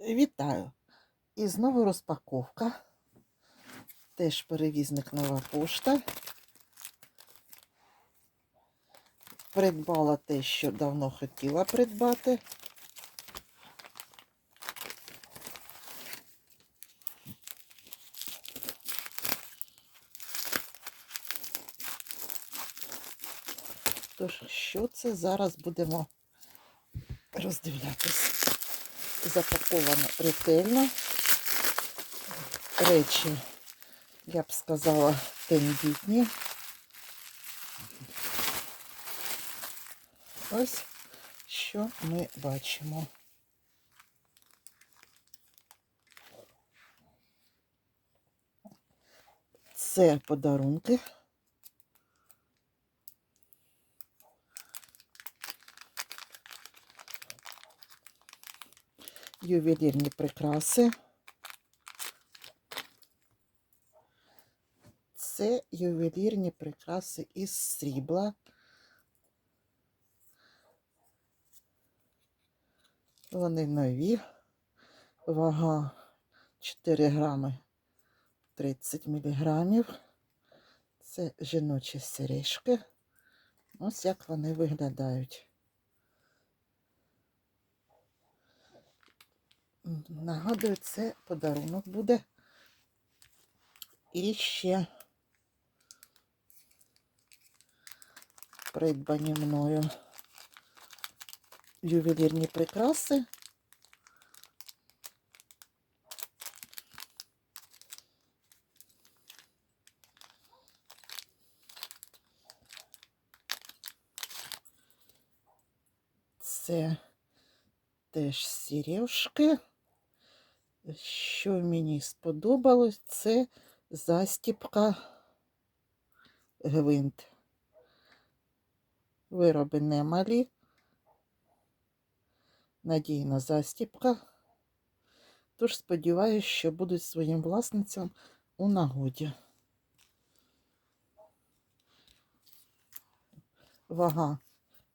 Вітаю! І знову розпаковка. Теж перевізник нова пошта. Придбала те, що давно хотіла придбати. Тож, що це зараз будемо роздивлятись. Запаковано ретельно. Речі, я б сказала, тендітні. Ось що ми бачимо. Це подарунки. Ювелірні прикраси. Це ювелірні прикраси із срібла. Вони нові. Вага 4 грами 30 міліграмів. Це жіночі сережки. Ось як вони виглядають. Нагадую, це подарунок буде. І ще придбані мною ювелірні прикраси. Це теж сережки. Що мені сподобалось, це застіпка гвинт. Вироби немалі. Надійна застіпка. Тож сподіваюся, що будуть своїм власницям у нагоді. Вага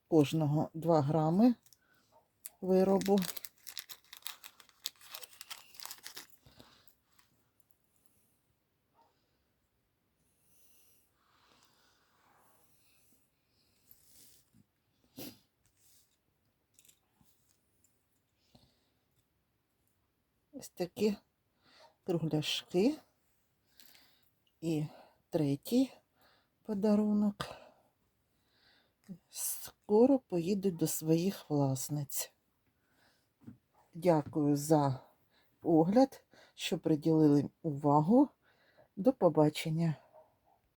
кожного 2 грами виробу. Ось такі кругляшки. І третій подарунок. Скоро поїдуть до своїх власниць. Дякую за огляд, що приділили увагу. До побачення.